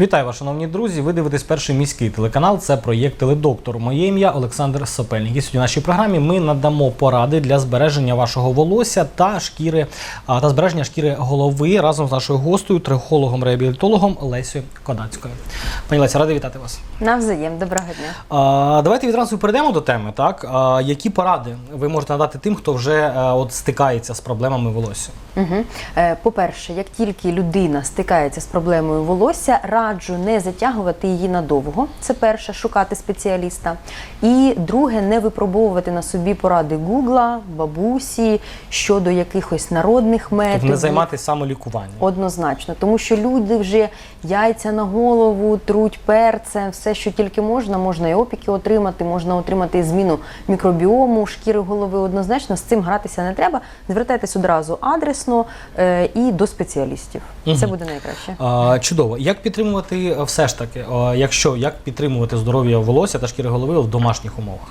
Вітаю вас, шановні друзі. Ви дивитесь перший міський телеканал. Це проєкт Теледоктор. Моє ім'я Олександр Сопельник. І сьогодні в нашій програмі ми надамо поради для збереження вашого волосся та шкіри та збереження шкіри голови разом з нашою гостею, трихологом-реабілітологом Лесею Кодацькою. Пані Леся, радий вітати вас. Навзаєм, доброго дня. А, давайте відразу перейдемо до теми. Так, а, які поради ви можете надати тим, хто вже е, от стикається з проблемами волосся? Угу. Е, По-перше, як тільки людина стикається з проблемою волосся, раджу не затягувати її надовго. Це перше, шукати спеціаліста. І друге, не випробовувати на собі поради Гугла, бабусі щодо якихось народних методів. Тобто не займатися самолікуванням. Однозначно, тому що люди вже яйця на голову, труть перцем, все, що тільки можна, можна і опіки отримати, можна отримати зміну мікробіому шкіри голови. Однозначно з цим гратися не треба. Звертайтесь одразу адресно е, і до спеціалістів. Це буде найкраще. А, чудово. Як підтримувати е, все ж таки, е, якщо як підтримувати здоров'я волосся та шкіри голови в домашніх умовах?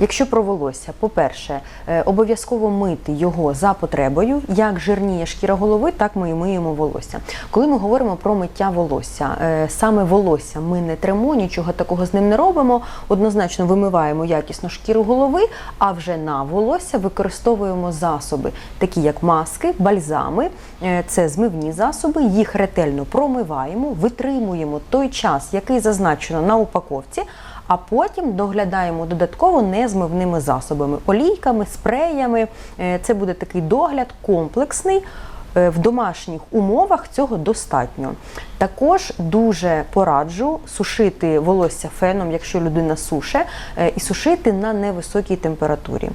Якщо про волосся, по-перше, е, обов'язково мити його за потребою. Як жирніє шкіра голови, так ми і миємо волосся. Коли ми говоримо про миття волосся, е, саме волосся ми не тремо, нічого такого з ним не робимо. Однозначно вимиваємо якісно шкіру голови, а вже на волосся використовуємо засоби, такі як маски, бальзами. Е, Це змивні засоби. Їх ретельно промиваємо, витримуємо той час, який зазначено на упаковці а потім доглядаємо додатково незмивними засобами, олійками, спреями. Е, Це буде такий догляд комплексний. Е, В домашніх умовах цього достатньо. Також дуже пораджу сушити волосся феном, якщо людина суше, е, і сушити на невисокій температурі.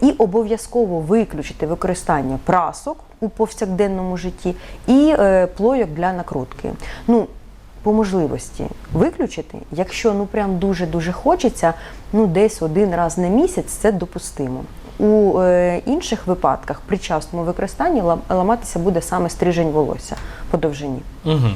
І обов'язково виключити використання прасок у повсякденному житті і плойок для накрутки. Ну, по можливості виключити, якщо ну прям дуже дуже хочеться, ну десь один раз на місяць це допустимо. У е, інших випадках при частому використанні ла- ламатися буде саме стрижень волосся по довжині. Угу.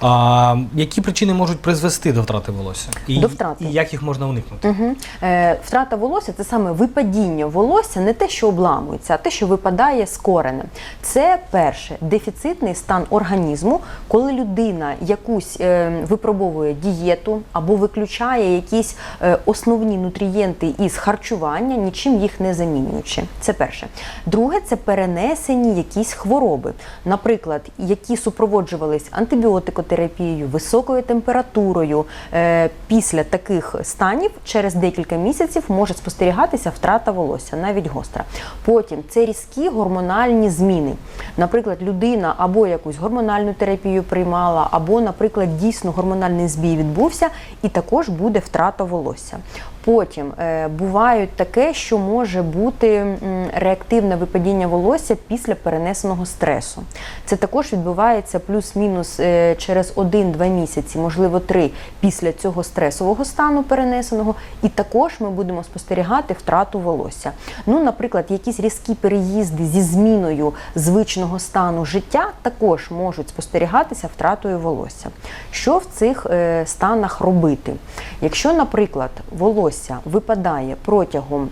А, які причини можуть призвести до втрати волосся? І, До втрати. І як їх можна уникнути? Угу. Е, втрата волосся це саме випадіння волосся, не те, що обламується, а те, що випадає з коренем. Це перше дефіцитний стан організму, коли людина якусь е, випробовує дієту або виключає якісь е, основні нутрієнти із харчування, нічим їх не замінюючи. Це перше. Друге, це перенесені якісь хвороби, наприклад, які супроводжувались антибіотикотерапією, високою температурою. Е, Після таких станів через декілька місяців може спостерігатися втрата волосся, навіть гостра. Потім це різкі гормональні зміни. Наприклад, людина або якусь гормональну терапію приймала, або, наприклад, дійсно гормональний збій відбувся, і також буде втрата волосся. Потім е, бувають таке, що може бути реактивне випадіння волосся після перенесеного стресу. Це також відбувається плюс-мінус е, через 1-2 місяці, можливо, 3 після цього стресового стану перенесеного, і також ми будемо спостерігати втрату волосся. Ну, наприклад, якісь різкі переїзди зі зміною звичного стану життя також можуть спостерігатися втратою волосся. Що в цих е, станах робити? Якщо, наприклад, волосся випадає протягом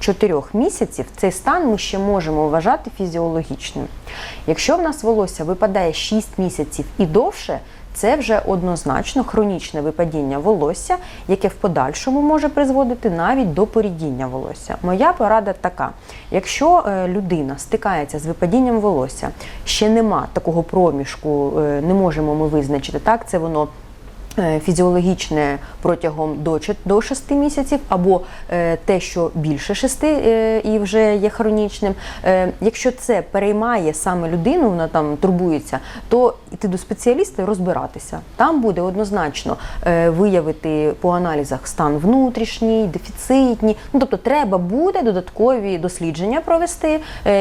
4 місяців, цей стан ми ще можемо вважати фізіологічним. Якщо в нас волосся випадає 6 місяців і довше, це вже однозначно хронічне випадіння волосся, яке в подальшому може призводити навіть до порідіння волосся. Моя порада така: якщо е, людина стикається з випадінням волосся, ще нема такого проміжку, е, не можемо ми визначити, так це воно. Е, Фізіологічне протягом до, чет- 6 місяців, або е, те, що більше 6 е, і вже є хронічним. Якщо це переймає саме людину, вона там турбується, то йти до спеціаліста і розбиратися. Там буде однозначно виявити по аналізах стан внутрішній, дефіцитні. Ну тобто, треба буде додаткові дослідження провести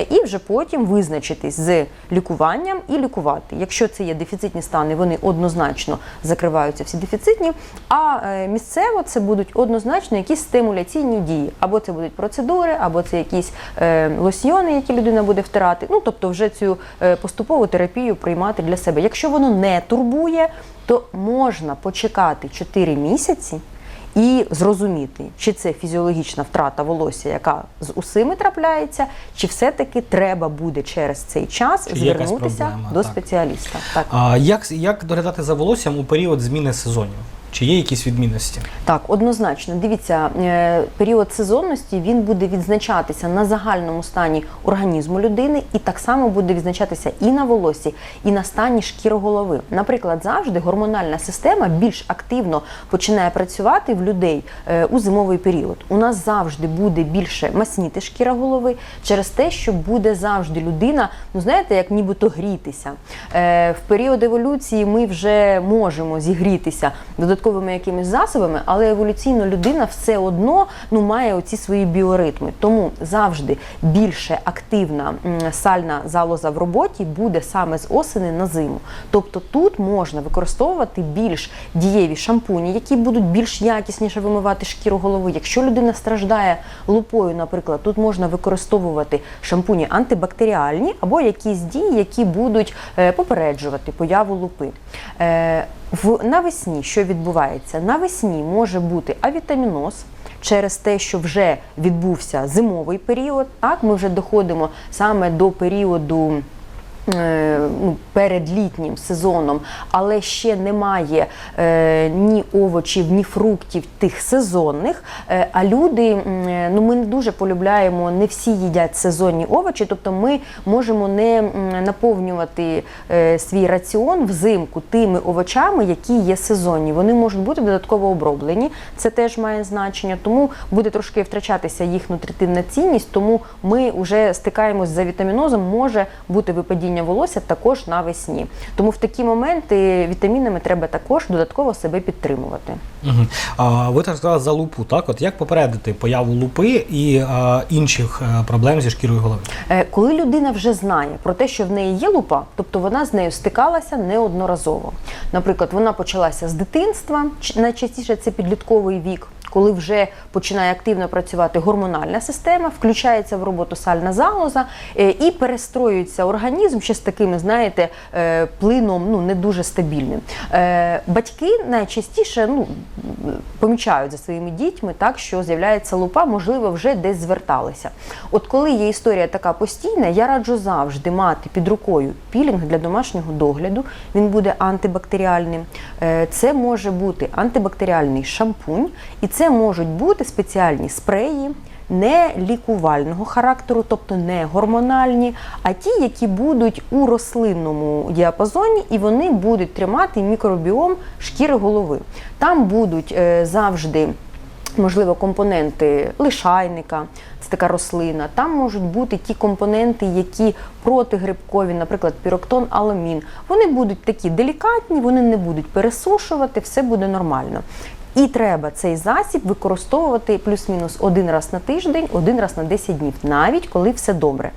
і вже потім визначитись з лікуванням і лікувати. Якщо це є дефіцитні стани, вони однозначно закриваються всі дефіцитні. А е, місцево це будуть однозначно якісь стимуляційні дії. Або це будуть процедури, або це якісь е, лосьйони, які людина буде втирати. Ну тобто, вже цю е, поступову терапію приймати для себе. Якщо воно не турбує, то можна почекати 4 місяці. І зрозуміти, чи це фізіологічна втрата волосся, яка з усими трапляється, чи все-таки треба буде через цей час Чи звернутися проблема, до так. спеціаліста. Так. А як, як доглядати за волоссям у період зміни сезонів? Чи є якісь відмінності? Так, однозначно. Дивіться, е, період сезонності він буде відзначатися на загальному стані організму людини, і так само буде відзначатися і на волосі, і на стані шкіри голови. Наприклад, завжди гормональна система більш активно починає працювати в людей е, у зимовий період. У нас завжди буде більше масніти шкіра голови через те, що буде завжди людина, ну знаєте, як нібито грітися. Е, В період еволюції ми вже можемо зігрітися додатковими якимись засобами, але еволюційно людина все одно ну має оці свої біоритми. Тому завжди більше активна сальна залоза в роботі буде саме з осени на зиму. Тобто тут можна використовувати більш дієві шампуні, які будуть більш якісніше вимивати шкіру голови. Якщо людина страждає лупою, наприклад, тут можна використовувати шампуні антибактеріальні або якісь дії, які будуть е, попереджувати появу лупи. В навесні що відбувається? Навесні може бути авітаміноз. Через те, що вже відбувся зимовий період, так ми вже доходимо саме до періоду перед літнім сезоном, але ще немає е, ні овочів, ні фруктів тих сезонних. Е, а люди, е, ну ми не дуже полюбляємо, не всі їдять сезонні овочі, тобто ми можемо не наповнювати е, свій раціон взимку тими овочами, які є сезонні. Вони можуть бути додатково оброблені. Це теж має значення, тому буде трошки втрачатися їх нутритивна цінність. Тому ми вже стикаємось за вітамінозом, може бути випадіння волосся також навесні. Тому в такі моменти вітамінами треба також додатково себе підтримувати. Угу. А, ви так сказали за лупу, так? От як попередити появу лупи і а, інших е, проблем зі шкірою голови? Е, Коли людина вже знає про те, що в неї є лупа, тобто вона з нею стикалася неодноразово. Наприклад, вона почалася з дитинства, найчастіше це підлітковий вік. Коли вже починає активно працювати гормональна система, включається в роботу сальна залоза е, і перестроюється організм ще з такими, знаєте, е, плином ну не дуже стабільним. Е, Батьки найчастіше ну помічають за своїми дітьми, так що з'являється лупа, можливо, вже десь зверталися. От коли є історія така постійна, я раджу завжди мати під рукою пілінг для домашнього догляду. Він буде антибактеріальним. Це може бути антибактеріальний шампунь, і це можуть бути спеціальні спреї. Не лікувального характеру, тобто не гормональні, а ті, які будуть у рослинному діапазоні, і вони будуть тримати мікробіом шкіри голови. Там будуть е, завжди можливо, компоненти лишайника, це така рослина. Там можуть бути ті компоненти, які протигрибкові, наприклад, піроктон, аламін. Вони будуть такі делікатні, вони не будуть пересушувати, все буде нормально. І треба цей засіб використовувати плюс-мінус один раз на тиждень, один раз на 10 днів, навіть коли все добре.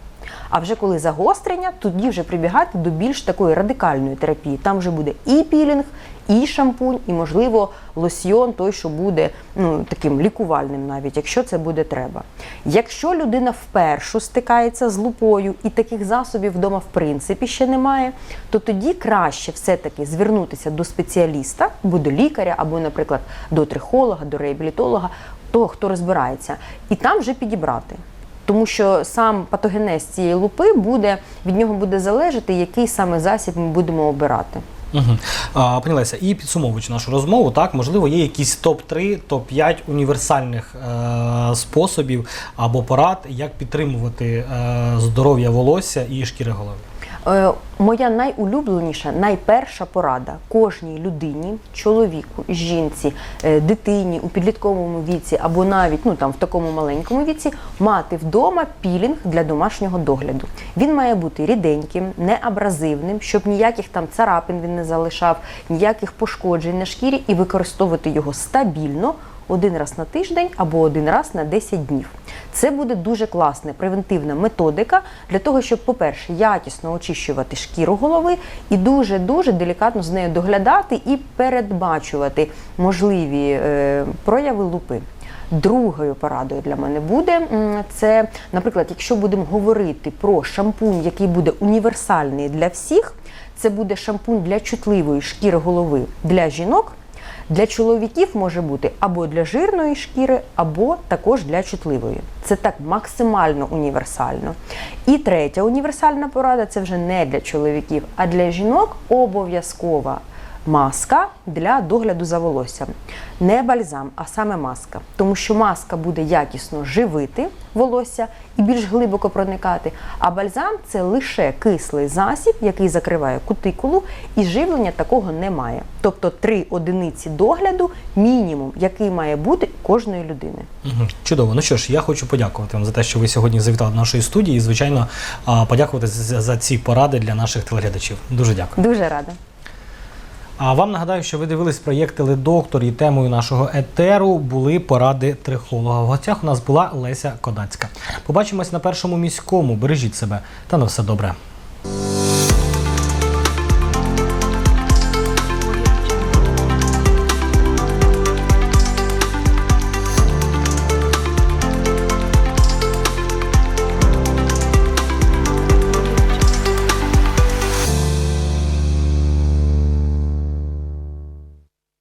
А вже коли загострення, тоді вже прибігати до більш такої радикальної терапії. Там вже буде і пілінг, і шампунь, і, можливо, лосьйон, той, що буде ну, таким лікувальним, навіть якщо це буде треба. Якщо людина вперше стикається з лупою і таких засобів вдома в принципі ще немає, то тоді краще все-таки звернутися до спеціаліста, або до лікаря, або, наприклад, до трихолога, до реабілітолога, того, хто розбирається, і там вже підібрати. Тому що сам патогенез цієї лупи буде від нього буде залежати, який саме засіб ми будемо обирати. Угу. А, пані Леся, і підсумовуючи нашу розмову, так можливо, є якісь топ-3, топ-5 універсальних е, способів або порад, як підтримувати е, здоров'я волосся і шкіри голови. Е, моя найулюбленіша, найперша порада кожній людині, чоловіку, жінці, е, дитині у підлітковому віці або навіть ну там в такому маленькому віці мати вдома пілінг для домашнього догляду. Він має бути ріденьким, неабразивним, щоб ніяких там царапин він не залишав, ніяких пошкоджень на шкірі і використовувати його стабільно. Один раз на тиждень або один раз на 10 днів. Це буде дуже класна превентивна методика для того, щоб, по-перше, якісно очищувати шкіру голови і дуже-дуже делікатно з нею доглядати і передбачувати можливі е, прояви лупи. Другою порадою для мене буде це, наприклад, якщо будемо говорити про шампунь, який буде універсальний для всіх, це буде шампунь для чутливої шкіри голови для жінок. Для чоловіків може бути або для жирної шкіри, або також для чутливої. Це так максимально універсально. І третя універсальна порада це вже не для чоловіків, а для жінок обов'язкова маска для догляду за волоссям. Не бальзам, а саме маска. Тому що маска буде якісно живити волосся і більш глибоко проникати. А бальзам це лише кислий засіб, який закриває кутикулу, і живлення такого немає. Тобто три одиниці догляду мінімум, який має бути кожної людини. Чудово. Ну що ж, я хочу подякувати вам за те, що ви сьогодні завітали до нашої студії, і звичайно подякувати за ці поради для наших телеглядачів. Дуже дякую. Дуже рада. А вам нагадаю, що ви дивились проєкт «Теледоктор» і темою нашого етеру були поради трихолога. В гостях у нас була Леся Кодацька. Побачимось на першому міському. Бережіть себе та на все добре.